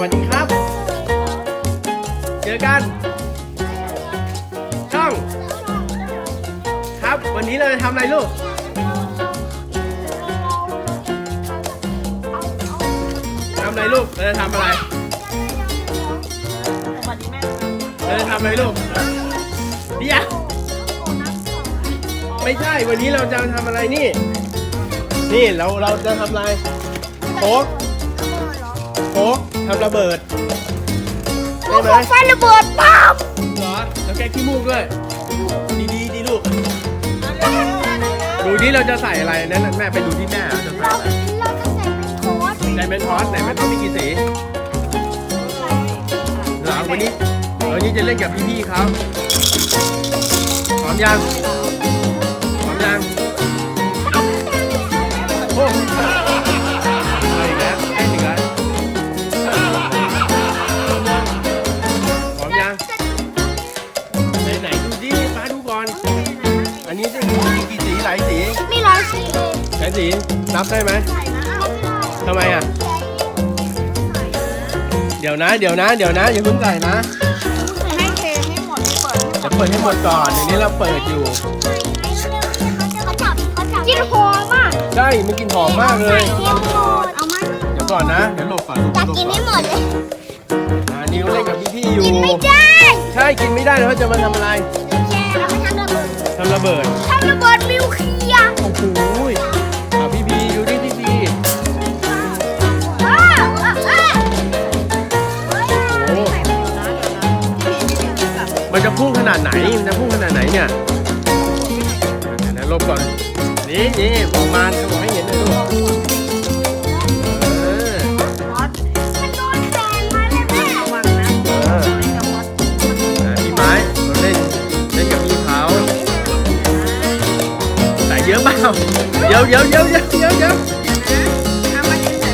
วัสดีครับ เจอกัน ช่อง ครับวันนี้เราจะทำอะไรลูก ทำอะไรลูก เราจะทำอะไรสวัสดีแม่เราจะทำอะไรลูกเดี๋ยวไม่ใช่ วันนี้เราจะทำอะไรนี่ นี่เราเราจะทำอะไรโค้ โค้กทำระเบิดใช่ไหมไฟระเบิดปั๊บเหรอแล้วแกขี้มูกด้วยดีดีดีลูกดูที่เราจะใส่อะไรนั่นแม่ไปดูที่แม่เราจะใส่เราอะไรเราจะใส่เป็นโค้ดไหนเป็นทอสไหนเป็นทอสมีกี่สีเหรอวันนี้วันนี้จะเล่นกับพี่ๆเขาพร้อมยังพร้อมยังโอ้ สีนับได้ไหมทำไมอะ เดี๋ยวนะ เดี๋ยวนะ เดี๋ยวนะอย่าเพิ่งใส่นะให้เทให้หมดเปิดให้หมจะดเปิดให้หมดก่อนเดี๋ยวนี้เราเปิดอยู่เขาจับเขาจับกินหอมอะใช่มันกลินหอมมากเลยเทียมหมดเอามาเดี๋ยวก่อนนะ เดี๋ยวหลบก่อนหลบอยากหลบกินก่อให้นหมดเลยอ่านิ้วเล่นกับพี่ๆอยู่กินไม่ได้ ใช่กินไม่ได้แล้วจะมาทำอะไรแช่แล้วก็ทำระเบิดทำระเบิดทำระเบิดมิ พุ่งขนาดไหนมันจะพุ่งขนาดไหนเนี่ยนะลบก่อน นี่นี่บอกมาจะบอกให้เห็นเลยลูกเออมันโดนแฟนมาเลยแม่ระวังนะเออนี่ไม้เล่นเล่นกับพี่เขาใส่เยอะเปล่าเดี๋ยวเยวเยวเยวเดี๋ยวเยวเอามายืนใส่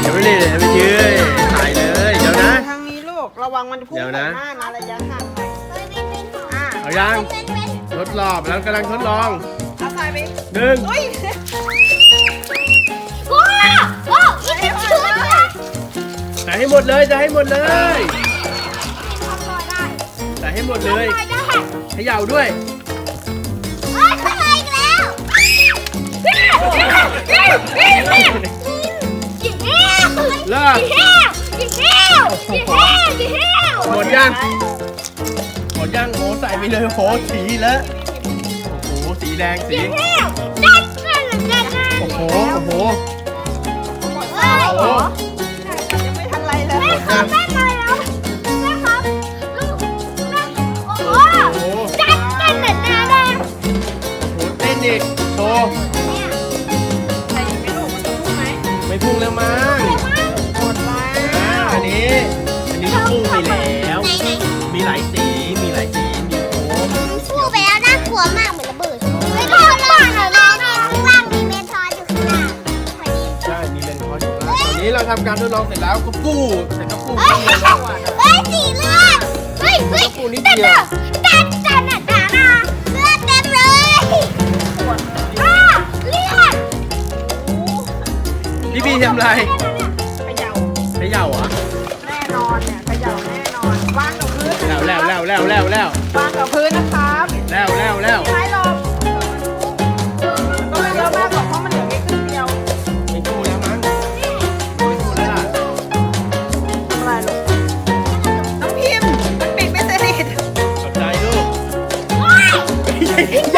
เดี๋ยวไม่ได้เลยไม่ยืนถ่ายเลย เดี๋ยวนะ ทางนี้ลูก ระวังมันพุ่งใส่นะหน้านะระยะห่าง เอายังเป็นเป็นทดลองแล้วกำลังทดลองเอาใส่ไปหนึ่งอุ้ยว้าวว้าวอีกเป็นชุดนะใส่ให้หมดเลยใส่ให้หมดเลยทำต่อได้ใส่ให้หมดเลยทำต่อได้เขย่าด้วยเฮ้ยทำไมอีกแล้วกินแห้วเลิกกินแห้วกินแห้วกินแห้วกินแห้วหมดยังหมดยังโอ้ใส่ ไปเลยโหสีแล้วโอ้โหสีแดงสีกินแห้วดัดกันดัดกันโอ้โหโอ้โหเฮ้ยโอ้โหยังไม่ทันไรเลยแม่ครับแม่มาแล้วแม่ครับลูกแม่โอ้โหโอ้โหดัดกันดัดกันดัดโอ้โหเต้นอีกโชว์เนี่ยใส่ไม่ลูกมันจะพุ่งไหมไม่พุ่งแล้วมั้ง นนี้เราทำการทดลองเสร็จแล้วก็ปูเสร็จก็ปูเฮ้ยเฮ้ยสีเลือดเฮ้ยเฮ้ยแต่เลือดแต่แต่น่ะแต่น่ะเลือดเต็มเลยอ้าเลือดพี่บีทำอะไรเขย่าเขย่าเหรอแน่นอนเนี่ยเขย่าแน่นอนวางกับพื้นแล้วแล้วแล้วแล้วแล้วแล้ววางกับพื้นนะครั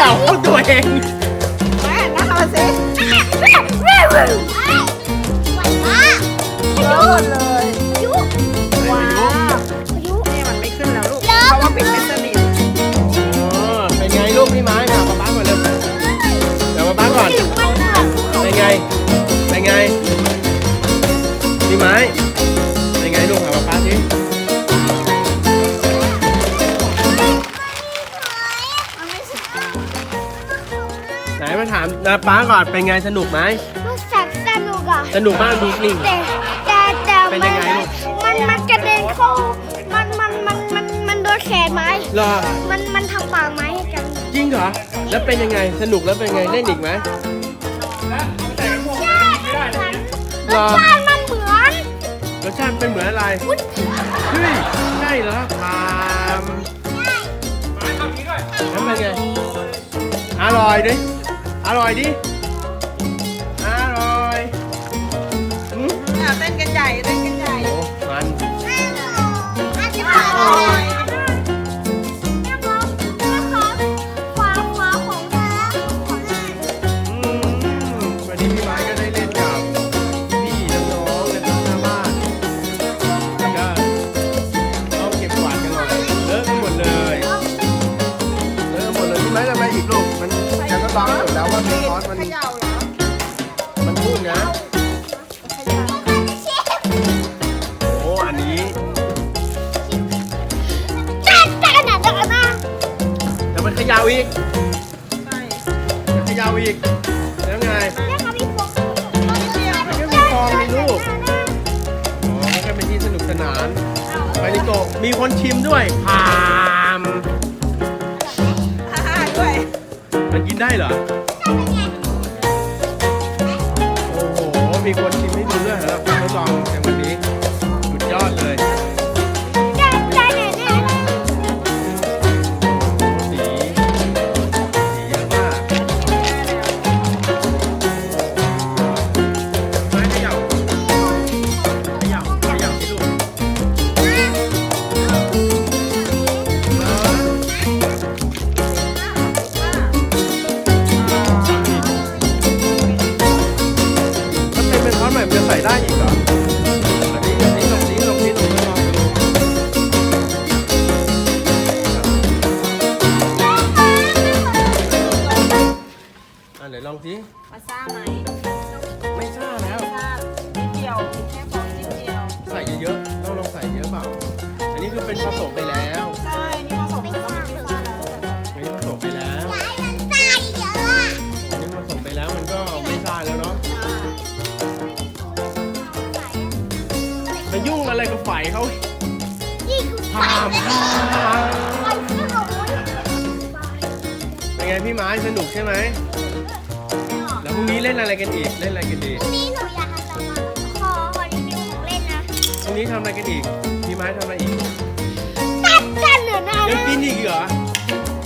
เขย่าเข้าตัวเอง แม่หน้ามาสิ ป้าก่อนเป็นไงสนุกไหมรู้สึกสนุกอะสนุกมากดูสิแต่แต่แต่เป็นมัยังไงลูก มันมันกระเด็นเข้ามันมันมันมันมันโดนแขนไหมเหรอมันมันทำปากไหมให้กันจริงเหรอแล้วเป็นยังไงสนุกแล้วเป็นไงเล่นอีกไหม ใช่มันเหมือนรสชาติมันเหมือนรสชาติเป็นเหมือนอะไรเฮ้ยใช่เหรอพามแล้วเป็นไงอร่อยดิ อร่อยดิ กมันจะทดลองอยู่แล้วว่าเป็นซอสมันเขย่าเหรอมันพุ่งนะ โอ้ อันนี้ จัดจัดนะจัดนะแล้วมันเขยาอีกใช่มันเขยาอีก แล้วไงนะคะพี่ฟองมันก็มีฟองมีลูกอ๋อมันก็เป็นที่สนุกสนาน ไปนิโกะมีคนชิมด้วยพามฮ่า กินได้เหรอ โอ้โห มีคนชิมให้ดูด้วยสำหรับการทดลองในวันนี้ อะไหนลองสิมาซ่าไหมไม่ซ่าแล้ว ซ่านิดเดียวแค่ฟองนิดเดียว ใส่เยอะๆต้องลองใส่เยอะเปล่า อันนี้คือเป็นผสมไปแล้วใช่ นี่ผสมแล้วก็ไม่ซ่าแล้วแต่อันนี้ผสมไปแล้วย้ายมันใส่เยอะอะอันนี้ผสมไปแล้วมันก็ไม่ซ่าแล้วเนาะไปยุ่งอะไรกับไฟเขานี่คือไฟพามเลยพามไฟที่โรยเป็นไงพี่ไม้สนุกใช่ไหมแล้ว พรุ่งนี้เล่นอะไรกันอีก เล่นอะไรกันอีกวันนี้หนูอยากทำอะไรขอขอรีวิวของเล่นนะพรุ่งนี้ทำอะไรกันอีกพี่ไม้ทำอะไรอีกจัดจัดเหนือหน้ายังกินอีกเหรอ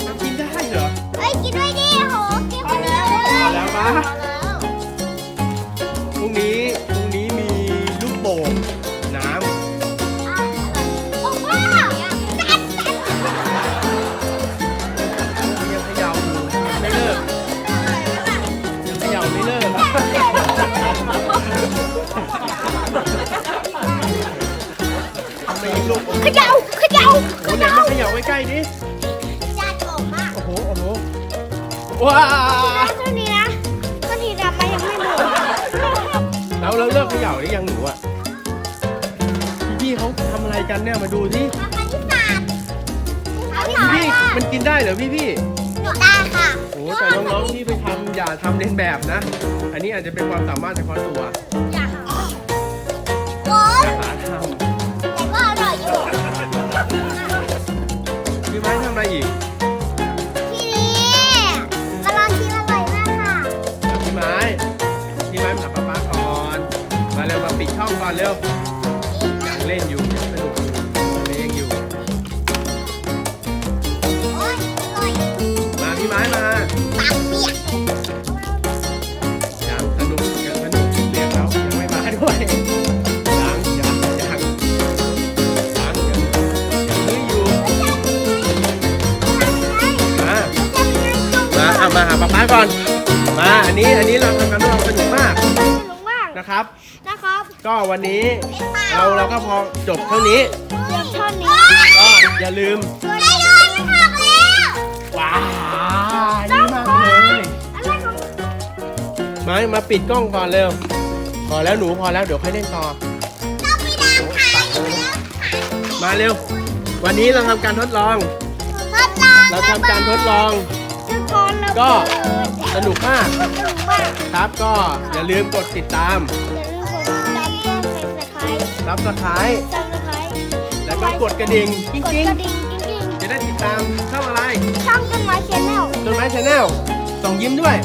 ยังกินได้เหรอ เอ้ยกินด้วยดิโหกินคนเดียวเลพอยแล้วปะ เขย่าใกล้ๆดิจัดโกงมากโอ้โหโอ้โหว้าตัวนี้นะตัวนี้ดำมายังไม่หมดแล้วแล้วเลิกเขย่าหรือยังหนูอะพี่ๆเขาทำอะไรกันเนี่ยมาดูสิทำมันที่สามเอาที่พี่สามๆมันกินได้เหรอพี่ๆหนูได้ค่ะโอ้แต่น้องๆที่ไปทำอย่าทำเลียนแบบนะ อันนี้อาจจะเป็นความสามารถเฉพาะตัว มาเอามาหาป๊าป๊าก่อน มาอันนี้อันนี้เราทำกันด้วยความสนุกมากสนุกมากนะครับ นะครับก็วันนี้เราเราก็พอจบเท่านี้เพียงเท่านี้ก็อย่าลืมได้โดนมันหักแล้วว้าวดีมากเลยอะไรของมามาปิดกล้องก่อนเร็วพอแล้วหนูพอแล้วเดี๋ยวค่อยเล่นต่อต้องไปดังขาอยู่แล้วมาเร็ว วันนี้เราทำการทดลอง ทดลอง เราทำการทดลองทุกคน เราก็เปิดสนุกมากสนุกมากครับ ก็อย่าลืมกดติดตามอย่าลืมกดติดตามช่องเฟซไครต์รับสไครต์ซับสไครต์แล้วก็กดกระดิ่งจกดริงกระดิ่งจริงๆจะได้ติดตามช่องอะไรๆช่องต้นไม้ชแนลต้นไม้ชาแนลส่งยิ้มด้วย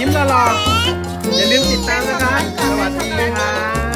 ยิ้มตลอดอย่าลืมติดตามนะครับสวัสดีครับ